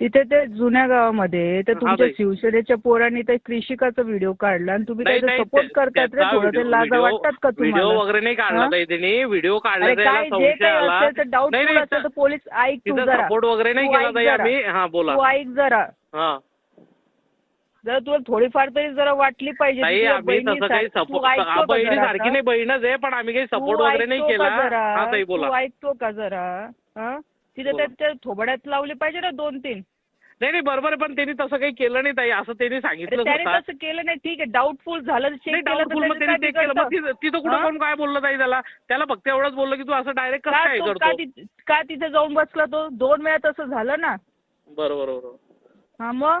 तिथे ते जुन्या गावामध्ये तर तुमच्या ताई. शिवसेनेच्या पोरांनी ते कृषिकाचा व्हिडिओ काढला आणि तुम्ही नाही, त्याचा नाही, सपोर्ट त्या- करतात रे त्याचा थोडं ते लाजा वाटतात का व्हिडिओ तुम्हाला वगैरे नाही काढला हा? ताई त्यांनी व्हिडिओ अरे काढला काय जे काही असेल तर डाऊटफुल नाही असेल तर पोलीस ऐक तू जरा सपोर्ट वगैरे नाही तू केला ऐक ताई जरा. आम्ही हा बोला तू ऐक जरा हा जरा तुला थोडीफार तरी जरा वाटली पाहिजे ताई तुझ्या आम्ही तसं काही बहिणीसारखी. तू सपोर्ट ऐकतो का बहिणी जरा सारखी आता? नाही बहीणच आहे पण आम्ही काही तू सपोर्ट वगैरे नाही ऐकतो केला जरा? हा ताई बोला तू ऐकतो का जरा हा? तिथे बोला. त्या- त्या थोबड्यात लावले पाहिजे ना दोन तीन. नाही नाही बरोबर आहे पण त्यांनी तसं काही केलं नाही ताई. असं त्यांनी अरे सांगितलं त्याने स्वतः. तसं केलं नाही. ठीक आहे डाऊटफुल झालं चेक नाही केलं तर doubtful मग त्यांनी काय ते केलं. मग बिघडतं? तिथं तिथं कुठं हा? कोण काय बोललं ताई त्याला? त्याला फक्त एवढंच बोललं की तू असं डायरेक्ट कसं का काय तो- का करतो ति- का तिथे जाऊन बसला तो? दोन वेळा तसं झालं ना. बरोबर बरोबर. हा मग?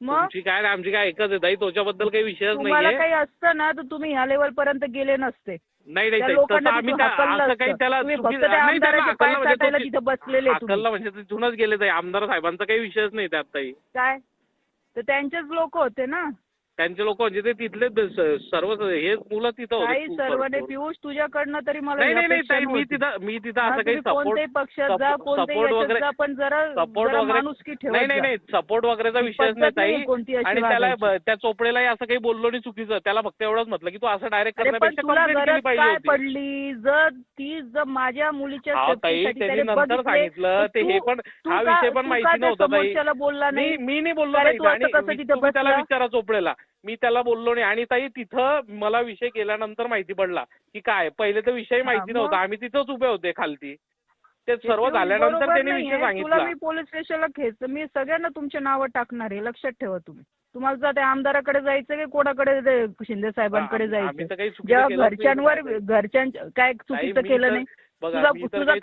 मग? तुमची काय आणि आमची काय एकच आहे ताई त्याच्याबद्दल काही विषयच तुम्हाला नाहीये. काही असतं ना तर तुम्ही ह्या लेवल पर्यंत गेले नसते. नाही नाही त्या ताई, लोकांना तसं आम्ही तिथून त्या- हाकललं असं काही असतं. त्याला तुम्ही चुकी- फक्त त्या नाही, त्याला आमदाराचे पाय हाकललं म्हणजे तो- तिथं बसलेले तुम्ही. हाकललं म्हणजे तिथूनच गेले ताई आमदार साहेबांचा काही विषयच नाही त्यात ताई. काय? तर त्यांचेच लोक होते ना. त्यांचे लोक म्हणजे ते तिथले सर्व हे मुलं तिथं काही खूप सर्वांनी भरपूर. पियुष तुझ्याकडनं तरी मला नाही नाही नाही ताई मी. तिथं मी तिथं असं काही सपोर्ट पक्षात जा सपोर्ट- वगैरे- पण जरा सपोर्ट वगैरे नाही नाही. नाही सपोर्ट वगैरेचा विषयच नाही ताई. आणि त्याला त्या चोपडेलाही असं काही बोललो नाही चुकीचं. त्याला फक्त एवढंच म्हटलं की तू असं डायरेक्ट करण्यापेक्षा काय पडली? जर ती जर माझ्या मुलीच्या त्यांनी नंतर सांगितलं. ते हे पण हा विषय पण माहिती नव्हता बोलला नाही? मी नाही बोललो त्याला? विचारा चोपडेला. मी त्याला बोललो नाही. आणि ताई तिथं मला विषय केल्यानंतर माहिती पडला की काय? पहिले तर विषय माहिती? नव्हता. आम्ही तिथंच उभे होते खालती. ते सर्व झाल्यानंतर त्यांनी. विषय तुला सांगितला. मी पोलीस स्टेशनला खेच मी सगळ्यांना तुमचे नावं टाकणार आहे. लक्षात ठेवा तुम्ही. तुम्हाला जर त्या आमदाराकडे जायचं की कोणाकडे शिंदे साहेबांकडे जायचं जेव्हा घरच्यांवर ताई. घरच्यांच्या काय चुकीचं केलं नाही? तुझा काय